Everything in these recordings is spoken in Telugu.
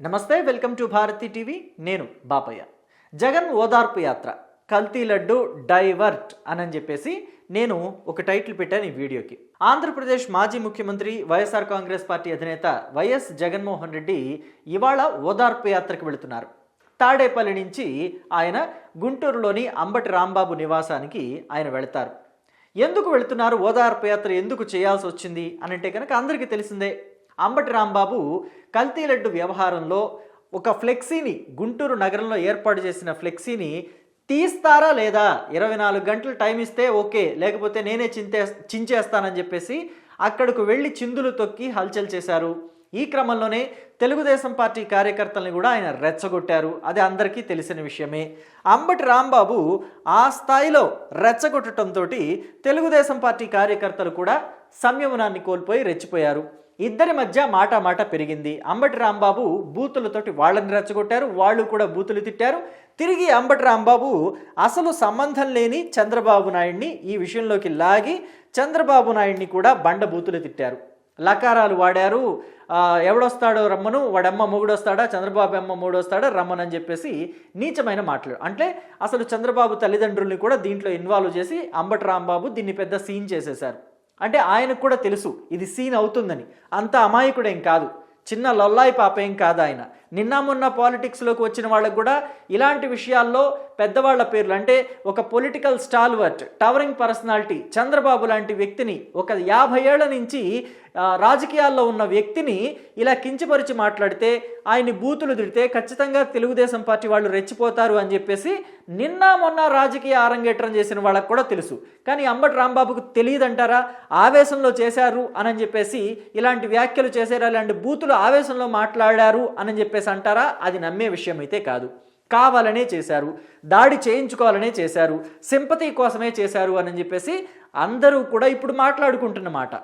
నమస్తే వెల్కమ్ టు భారతి టీవీ. నేను బాపయ్య. జగన్ ఓదార్పు యాత్ర. కల్తీ లడ్డు డైవర్ట్ అని చెప్పేసి నేను ఒక టైటిల్ పెట్టాను ఈ వీడియోకి. ఆంధ్రప్రదేశ్ మాజీ ముఖ్యమంత్రి వైఎస్ఆర్ కాంగ్రెస్ పార్టీ అధినేత వైఎస్ జగన్మోహన్ రెడ్డి ఇవాళ ఓదార్పు యాత్రకు వెళుతున్నారు. తాడేపల్లి నుంచి ఆయన గుంటూరులోని అంబటి రాంబాబు నివాసానికి ఆయన వెళతారు. ఎందుకు వెళుతున్నారు? ఓదార్పు యాత్ర ఎందుకు చేయాల్సి వచ్చింది? అనంటే కనుక అందరికీ తెలిసిందే అంబటి రాంబాబు కల్తీ లడ్డు వ్యవహారంలో ఒక ఫ్లెక్సీని గుంటూరు నగరంలో ఏర్పాటు చేసిన ఫ్లెక్సీని తీస్తారా లేదా? ఇరవై నాలుగు గంటలు టైం ఇస్తే ఓకే లేకపోతే నేనే చింతే చించేస్తానని చెప్పేసి అక్కడకు వెళ్ళి చిందులు తొక్కి హల్చల్ చేశారు. ఈ క్రమంలోనే తెలుగుదేశం పార్టీ కార్యకర్తల్ని కూడా ఆయన రెచ్చగొట్టారు. అది అందరికీ తెలిసిన విషయమే. అంబటి రాంబాబు ఆ స్థాయిలో రెచ్చగొట్టడంతో తెలుగుదేశం పార్టీ కార్యకర్తలు కూడా సంయమనాన్ని కోల్పోయి రెచ్చిపోయారు. ఇద్దరి మధ్య మాట మాట పెరిగింది. అంబటి రాంబాబు బూతులతోటి వాళ్ళని రెచ్చగొట్టారు. వాళ్ళు కూడా బూతులు తిట్టారు. తిరిగి అంబటి రాంబాబు అసలు సంబంధం లేని చంద్రబాబు నాయుడిని ఈ విషయంలోకి లాగి చంద్రబాబు నాయుడిని కూడా బండ బూతులు తిట్టారు. లకారాలు వాడారు. ఎవడొస్తాడో రమ్మను. వాడమ్మ మొగుడొస్తాడా చంద్రబాబు అమ్మ మూడొస్తాడా? రమ్మనని అని చెప్పేసి నీచమైన మాటలు. అంటే అసలు చంద్రబాబు తల్లిదండ్రుల్ని కూడా దీంట్లో ఇన్వాల్వ్ చేసి అంబటి రాంబాబు దీన్ని పెద్ద సీన్ చేసేశారు. అంటే ఆయనకు కూడా తెలుసు ఇది సీన్ అవుతుందని. అంత అమాయకుడేం కాదు. చిన్న లొల్లాయి పాప ఏం కాదు ఆయన. నిన్న మొన్న పాలిటిక్స్లోకి వచ్చిన వాళ్ళకు కూడా ఇలాంటి విషయాల్లో పెద్దవాళ్ళ పేర్లు. అంటే ఒక political stalwart towering personality Chandrababu లాంటి వ్యక్తిని ఒక యాభై ఏళ్ళ నుంచి రాజకీయాల్లో ఉన్న వ్యక్తిని ఇలా కించపరిచి మాట్లాడితే ఆయన్ని బూతులు తిడితే ఖచ్చితంగా తెలుగుదేశం పార్టీ వాళ్ళు రెచ్చిపోతారు అని చెప్పేసి నిన్న మొన్న రాజకీయ ఆరంగేట్రం చేసిన వాళ్ళకు కూడా తెలుసు. కానీ అంబటి రాంబాబుకు తెలియదంటారా? ఆవేశంలో చేశారు అని చెప్పేసి ఇలాంటి వ్యాఖ్యలు చేశారు? ఇలాంటి బూతులు ఆవేశంలో మాట్లాడారు అని చెప్పేసి అంటారా అది నమ్మే విషయం అయితే కాదు. కావాలనే చేశారు. దాడి చేయించుకోవాలనే చేశారు. సింపతి కోసమే చేశారు అని చెప్పేసి అందరూ కూడా ఇప్పుడు మాట్లాడుకుంటున్నమాట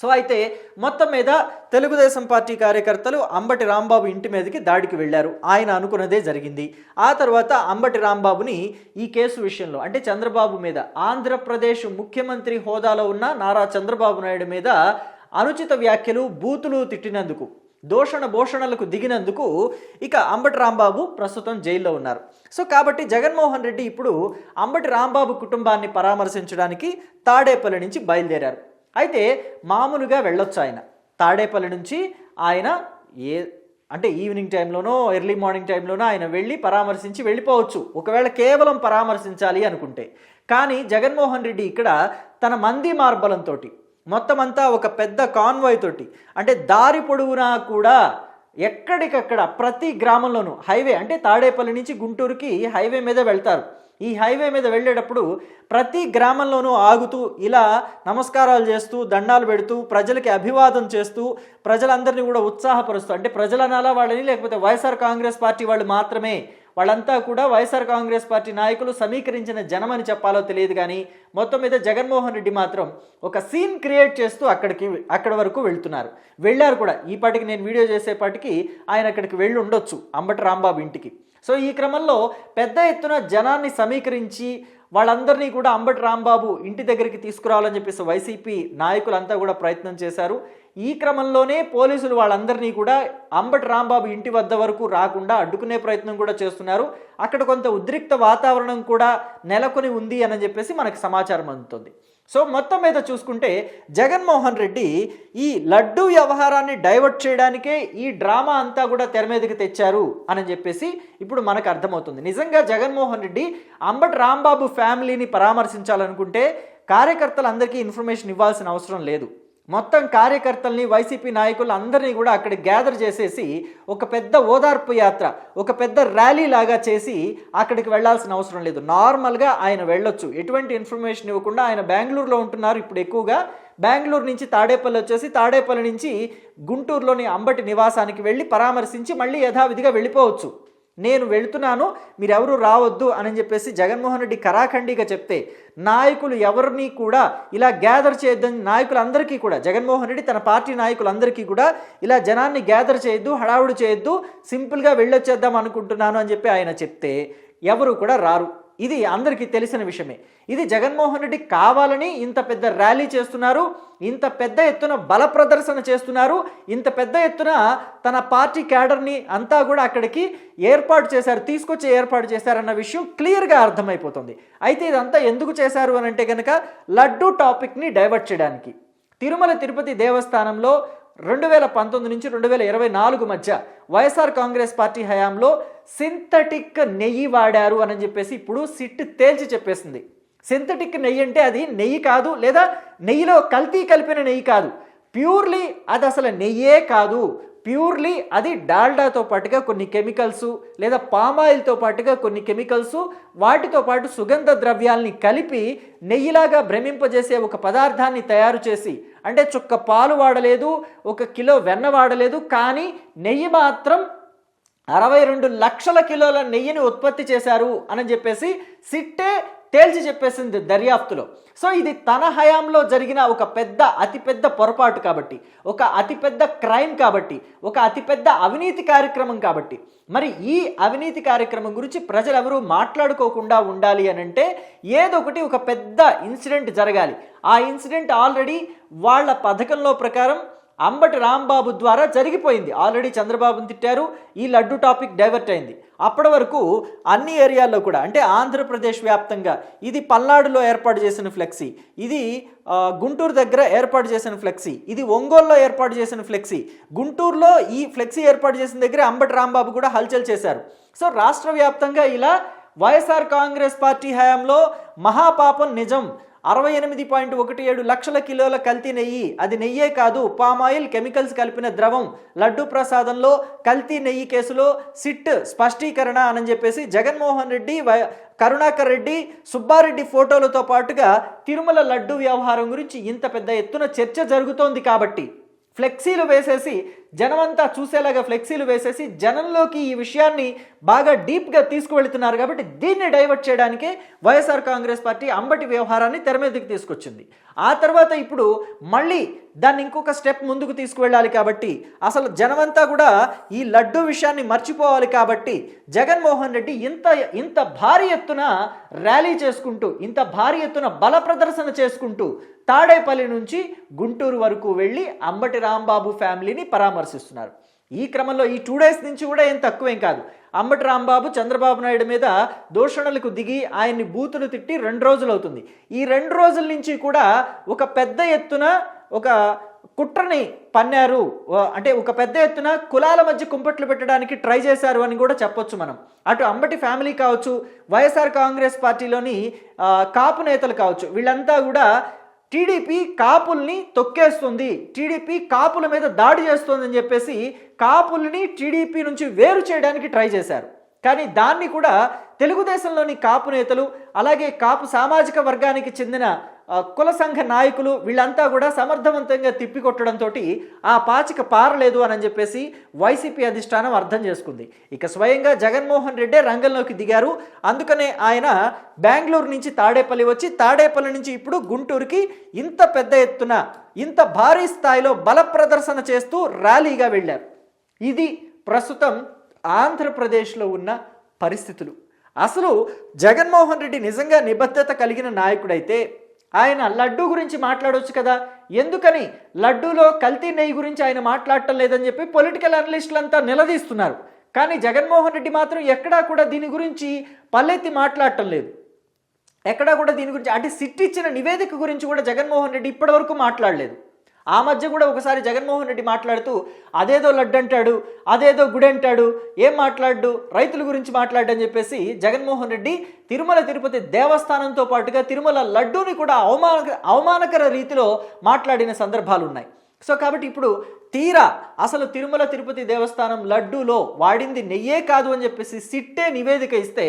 సో అయితే మొత్తం మీద తెలుగుదేశం పార్టీ కార్యకర్తలు అంబటి రాంబాబు ఇంటి మీదకి దాడికి వెళ్ళారు. ఆయన అనుకున్నదే జరిగింది. ఆ తర్వాత అంబటి రాంబాబుని ఈ కేసు విషయంలో అంటే చంద్రబాబు మీద ఆంధ్రప్రదేశ్ ముఖ్యమంత్రి హోదాలో ఉన్న నారా చంద్రబాబు నాయుడు మీద అనుచిత వ్యాఖ్యలు బూతులు తిట్టినందుకు దోషణ భోషణలకు దిగినందుకు ఇక అంబటి రాంబాబు ప్రస్తుతం జైల్లో ఉన్నారు. సో కాబట్టి జగన్మోహన్ రెడ్డి ఇప్పుడు అంబటి రాంబాబు కుటుంబాన్ని పరామర్శించడానికి తాడేపల్లి నుంచి బయలుదేరారు. అయితే మామూలుగా వెళ్ళొచ్చు ఆయన. తాడేపల్లి నుంచి ఆయన ఏ అంటే ఈవినింగ్ టైంలోనో ఎర్లీ మార్నింగ్ టైంలోనో ఆయన వెళ్ళి పరామర్శించి వెళ్ళిపోవచ్చు. ఒకవేళ కేవలం పరామర్శించాలి అనుకుంటే. కానీ జగన్మోహన్ రెడ్డి ఇక్కడ తన మంది మార్బలంతో మొత్తం అంతా ఒక పెద్ద కాన్వాయ్ తోటి. అంటే దారి పొడవునా కూడా ఎక్కడికక్కడ ప్రతి గ్రామంలోనూ హైవే అంటే తాడేపల్లి నుంచి గుంటూరుకి హైవే మీద వెళ్తారు. ఈ హైవే మీద వెళ్ళేటప్పుడు ప్రతి గ్రామంలోనూ ఆగుతూ ఇలా నమస్కారాలు చేస్తూ దండాలు పెడుతూ ప్రజలకి అభివాదం చేస్తూ ప్రజలందరినీ కూడా ఉత్సాహపరుస్తూ అంటే ప్రజలనాలా వాళ్ళని లేకపోతే వైఎస్ఆర్ కాంగ్రెస్ పార్టీ వాళ్ళు మాత్రమే వాళ్ళంతా కూడా వైఎస్ఆర్ కాంగ్రెస్ పార్టీ నాయకులు సమీకరించిన జనమని చెప్పాలో తెలియదు కానీ మొత్తం మీద జగన్మోహన్ రెడ్డి మాత్రం ఒక సీన్ క్రియేట్ చేస్తూ అక్కడికి అక్కడ వరకు వెళ్తున్నారు. వెళ్ళారు కూడా. ఈ పాటికి నేను వీడియో చేసేపాటికి ఆయన అక్కడికి వెళ్ళి ఉండొచ్చు అంబటి రాంబాబు ఇంటికి. సో ఈ క్రమంలో పెద్ద ఎత్తున జనాన్ని సమీకరించి వాళ్ళందరినీ కూడా అంబటి రాంబాబు ఇంటి దగ్గరికి తీసుకురావాలని చెప్పేసి వైసీపీ నాయకులంతా కూడా ప్రయత్నం చేశారు. ఈ క్రమంలోనే పోలీసులు వాళ్ళందరినీ కూడా అంబటి రాంబాబు ఇంటి వద్ద వరకు రాకుండా అడ్డుకునే ప్రయత్నం కూడా చేస్తున్నారు. అక్కడ కొంత ఉద్రిక్త వాతావరణం కూడా నెలకొని ఉంది అని చెప్పేసి మనకు సమాచారం అందుతుంది. సో మొత్తం మీద చూసుకుంటే జగన్మోహన్ రెడ్డి ఈ లడ్డూ వ్యవహారాన్ని డైవర్ట్ చేయడానికే ఈ డ్రామా అంతా కూడా తెర మీదకి తెచ్చారు అని చెప్పేసి ఇప్పుడు మనకు అర్థమవుతుంది. నిజంగా జగన్మోహన్ రెడ్డి అంబటి రాంబాబు ఫ్యామిలీని పరామర్శించాలనుకుంటే కార్యకర్తలందరికీ ఇన్ఫర్మేషన్ ఇవ్వాల్సిన అవసరం లేదు. మొత్తం కార్యకర్తల్ని వైసీపీ నాయకులు అందరినీ కూడా అక్కడ గ్యాదర్ చేసేసి ఒక పెద్ద ఓదార్పు యాత్ర ఒక పెద్ద ర్యాలీ లాగా చేసి అక్కడికి వెళ్ళాల్సిన అవసరం లేదు. నార్మల్గా ఆయన వెళ్ళొచ్చు. ఎటువంటి ఇన్ఫర్మేషన్ ఇవ్వకుండా ఆయన బెంగళూరులో ఉంటున్నారు ఇప్పుడు ఎక్కువగా. బెంగళూరు నుంచి తాడేపల్లి వచ్చేసి తాడేపల్లి నుంచి గుంటూరులోని అంబటి నివాసానికి వెళ్ళి పరామర్శించి మళ్ళీ యథావిధిగా వెళ్ళిపోవచ్చు. నేను వెళుతున్నాను మీరెవరు రావద్దు అని చెప్పేసి జగన్మోహన్ రెడ్డి కరాఖండిగా చెప్తే నాయకులు ఎవరిని కూడా ఇలా గ్యాదర్ చేయొద్దని నాయకులందరికీ కూడా జగన్మోహన్ రెడ్డి తన పార్టీ నాయకులందరికీ కూడా ఇలా జనాన్ని గ్యాదర్ చేయొద్దు హడావుడు చేయొద్దు సింపుల్గా వెళ్ళొచ్చేద్దాం అనుకుంటున్నాను అని చెప్పి ఆయన చెప్తే ఎవరు కూడా రారు. ఇది అందరికీ తెలిసిన విషయమే. ఇది జగన్మోహన్ రెడ్డి కావాలని ఇంత పెద్ద ర్యాలీ చేస్తున్నారు ఇంత పెద్ద ఎత్తున బల ప్రదర్శన చేస్తున్నారు ఇంత పెద్ద ఎత్తున తన పార్టీ క్యాడర్ని అంతా కూడా అక్కడికి ఏర్పాటు చేశారు తీసుకొచ్చి ఏర్పాటు చేశారన్న విషయం క్లియర్గా అర్థమైపోతుంది. అయితే ఇదంతా ఎందుకు చేశారు అని అంటే కనుక లడ్డూ టాపిక్ని డైవర్ట్ చేయడానికి. తిరుమల తిరుపతి దేవస్థానంలో రెండు వేల పంతొమ్మిది నుంచి రెండు వేల ఇరవై నాలుగు మధ్య వైఎస్ఆర్ కాంగ్రెస్ పార్టీ హయాంలో సింథటిక్ నెయ్యి వాడారు అని చెప్పేసి ఇప్పుడు సిట్ తేల్చి చెప్పేసింది. సింథటిక్ నెయ్యి అంటే అది నెయ్యి కాదు లేదా నెయ్యిలో కల్తీ కలిపిన నెయ్యి కాదు. ప్యూర్లీ అది అసలు నెయ్యే కాదు. ప్యూర్లీ అది డాల్డాతో పాటుగా కొన్ని కెమికల్స్ లేదా పామాయిల్తో పాటుగా కొన్ని కెమికల్స్ వాటితో పాటు సుగంధ ద్రవ్యాల్ని కలిపి నెయ్యిలాగా భ్రమింపజేసే ఒక పదార్థాన్ని తయారు చేసి అంటే చుక్క పాలు వాడలేదు ఒక కిలో వెన్న వాడలేదు కానీ నెయ్యి మాత్రం అరవై రెండు లక్షల కిలోల నెయ్యిని ఉత్పత్తి చేశారు అని చెప్పేసి సిట్టే తేల్చి చెప్పేసింది దర్యాప్తులో. సో ఇది తన హయాంలో జరిగిన ఒక పెద్ద అతిపెద్ద పొరపాటు కాబట్టి ఒక అతిపెద్ద క్రైమ్ కాబట్టి ఒక అతిపెద్ద అవినీతి కార్యక్రమం కాబట్టి. మరి ఈ అవినీతి కార్యక్రమం గురించి ప్రజలెవరూ మాట్లాడుకోకుండా ఉండాలి అని అంటే ఏదో ఒకటి ఒక పెద్ద ఇన్సిడెంట్ జరగాలి. ఆ ఇన్సిడెంట్ ఆల్రెడీ వాళ్ళ పథకంలో ప్రకారం అంబటి రాంబాబు ద్వారా జరిగిపోయింది. ఆల్రెడీ చంద్రబాబుని తిట్టారు. ఈ లడ్డు టాపిక్ డైవర్ట్ అయింది. అప్పటి వరకు అన్ని ఏరియాల్లో కూడా అంటే ఆంధ్రప్రదేశ్ వ్యాప్తంగా ఇది పల్నాడులో ఏర్పాటు చేసిన ఫ్లెక్సీ ఇది గుంటూరు దగ్గర ఏర్పాటు చేసిన ఫ్లెక్సీ ఇది ఒంగోలులో ఏర్పాటు చేసిన ఫ్లెక్సీ గుంటూరులో ఈ ఫ్లెక్సీ ఏర్పాటు చేసిన దగ్గర అంబటి రాంబాబు కూడా హల్చల్ చేశారు. సో రాష్ట్ర వ్యాప్తంగా ఇలా వైఎస్ఆర్ కాంగ్రెస్ పార్టీ హయాంలో మహాపాపం నిజం. అరవై ఎనిమిది పాయింట్ ఒకటి ఏడు లక్షల కిలోల కల్తీ నెయ్యి. అది నెయ్యే కాదు పామాయిల్ కెమికల్స్ కలిపిన ద్రవం. లడ్డు ప్రసాదంలో కల్తీ నెయ్యి కేసులో సిట్ స్పష్టీకరణ అని చెప్పేసి జగన్మోహన్ రెడ్డి వై- కరుణాకర్ రెడ్డి సుబ్బారెడ్డి ఫోటోలతో పాటుగా తిరుమల లడ్డు వ్యవహారం గురించి ఇంత పెద్ద ఎత్తున చర్చ జరుగుతోంది కాబట్టి. ఫ్లెక్సీలు వేసేసి జనమంతా చూసేలాగా ఫ్లెక్సీలు వేసేసి జనంలోకి ఈ విషయాన్ని బాగా డీప్గా తీసుకువెళ్తున్నారు కాబట్టి దీన్ని డైవర్ట్ చేయడానికే వైఎస్ఆర్ కాంగ్రెస్ పార్టీ అంబటి వ్యవహారాన్ని తెర మీదకి తీసుకొచ్చింది. ఆ తర్వాత ఇప్పుడు మళ్ళీ దాన్ని ఇంకొక స్టెప్ ముందుకు తీసుకువెళ్ళాలి కాబట్టి అసలు జనమంతా కూడా ఈ లడ్డు విషయాన్ని మర్చిపోవాలి కాబట్టి జగన్మోహన్ రెడ్డి ఇంత ఇంత భారీ ఎత్తున ర్యాలీ చేసుకుంటూ ఇంత భారీ ఎత్తున బల ప్రదర్శన చేసుకుంటూ తాడేపల్లి నుంచి గుంటూరు వరకు వెళ్ళి అంబటి రాంబాబు ఫ్యామిలీని పరామర్శిస్తున్నారు. ఈ క్రమంలో ఈ టూ డేస్ నుంచి కూడా ఏం తక్కువేం కాదు. అంబటి రాంబాబు చంద్రబాబు నాయుడు మీద దూషణలకు దిగి ఆయన్ని బూతులు తిట్టి రెండు రోజులు అవుతుంది. ఈ రెండు రోజుల నుంచి కూడా ఒక పెద్ద ఎత్తున ఒక కుట్రని పన్నారు. అంటే ఒక పెద్ద ఎత్తున కులాల మధ్య కుంపట్లు పెట్టడానికి ట్రై చేశారు అని కూడా చెప్పొచ్చు మనం. అటు అంబటి ఫ్యామిలీ కావచ్చు వైఎస్ఆర్ కాంగ్రెస్ పార్టీలోని కాపు నేతలు కావచ్చు వీళ్ళంతా కూడా టీడీపీ కాపుల్ని తొక్కేస్తుంది. టీడీపీ కాపుల మీద దాడి చేస్తుందని చెప్పేసి కాపుల్ని టీడీపీ నుంచి వేరు చేయడానికి ట్రై చేశారు. కానీ దాన్ని కూడా తెలుగుదేశంలోని కాపు నేతలు అలాగే కాపు సామాజిక వర్గానికి చెందిన కుల సంఘ నాయకులు వీళ్ళంతా కూడా సమర్థవంతంగా తిప్పికొట్టడంతో ఆ పాచిక పారలేదు అని చెప్పేసి వైసీపీ అధిష్టానం అర్థం చేసుకుంది. ఇక స్వయంగా జగన్మోహన్ రెడ్డే రంగంలోకి దిగారు. అందుకనే ఆయన బెంగళూరు నుంచి తాడేపల్లి వచ్చి తాడేపల్లి నుంచి ఇప్పుడు గుంటూరుకి ఇంత పెద్ద ఎత్తున ఇంత భారీ స్థాయిలో బల ప్రదర్శన చేస్తూ ర్యాలీగా వెళ్ళారు. ఇది ప్రస్తుతం ఆంధ్రప్రదేశ్లో ఉన్న పరిస్థితులు. అసలు జగన్మోహన్ రెడ్డి నిజంగా నిబద్ధత కలిగిన నాయకుడైతే ఆయన లడ్డూ గురించి మాట్లాడవచ్చు కదా. ఎందుకని? లడ్డూలో కల్తీ నెయ్యి గురించి ఆయన మాట్లాడటం లేదని చెప్పి పొలిటికల్ అనలిస్టులంతా నిలదీస్తున్నారు. కానీ జగన్మోహన్ రెడ్డి మాత్రం ఎక్కడా కూడా దీని గురించి పల్లెత్తి మాట్లాడటం లేదు. ఎక్కడా కూడా దీని గురించి అంటే సిట్ ఇచ్చిన నివేదిక గురించి కూడా జగన్మోహన్ రెడ్డి ఇప్పటివరకు మాట్లాడలేదు. ఆ మధ్య కూడా ఒకసారి జగన్మోహన్ రెడ్డి మాట్లాడుతూ అదేదో లడ్డు అంటాడు అదేదో గుడి అంటాడు ఏం మాట్లాడు రైతుల గురించి మాట్లాడని చెప్పేసి జగన్మోహన్ రెడ్డి తిరుమల తిరుపతి దేవస్థానంతో పాటుగా తిరుమల లడ్డూని కూడా అవమాన అవమానకర రీతిలో మాట్లాడిన సందర్భాలు ఉన్నాయి సో కాబట్టి ఇప్పుడు తీరా అసలు తిరుమల తిరుపతి దేవస్థానం లడ్డూలో వాడింది నెయ్యే కాదు అని చెప్పేసి సిట్టే నివేదిక ఇస్తే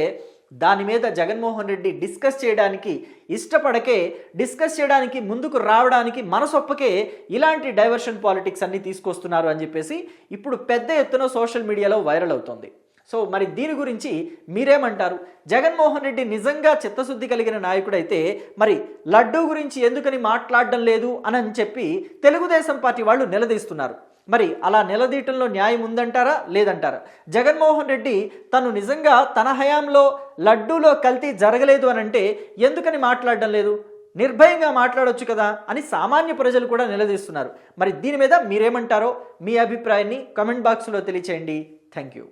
దాని మీద జగన్మోహన్ రెడ్డి డిస్కస్ చేయడానికి ఇష్టపడకే డిస్కస్ చేయడానికి ముందుకు రావడానికి మనసొప్పకే ఇలాంటి డైవర్షన్ పాలిటిక్స్ అన్ని తీసుకొస్తున్నారు అని చెప్పేసి ఇప్పుడు పెద్ద ఎత్తున సోషల్ మీడియాలో వైరల్ అవుతుంది. సో మరి దీని గురించి మీరేమంటారు? జగన్మోహన్ రెడ్డి నిజంగా చిత్తశుద్ధి కలిగిన నాయకుడైతే మరి లడ్డూ గురించి ఎందుకని మాట్లాడడం లేదు అని అని చెప్పి తెలుగుదేశం పార్టీ వాళ్ళు నిలదీస్తున్నారు. మరి అలా నిలదీయటంలో న్యాయం ఉందంటారా? లేదంటారా? జగన్మోహన్ రెడ్డి తను నిజంగా తన హయాంలో లడ్డూలో కల్తీ జరగలేదు అని అంటే ఎందుకని మాట్లాడడం లేదు? నిర్భయంగా మాట్లాడొచ్చు కదా అని సామాన్య ప్రజలు కూడా నిలదీస్తున్నారు. మరి దీని మీద మీరేమంటారో మీ అభిప్రాయాన్ని కమెంట్ బాక్స్లో తెలియచేయండి. Thank you.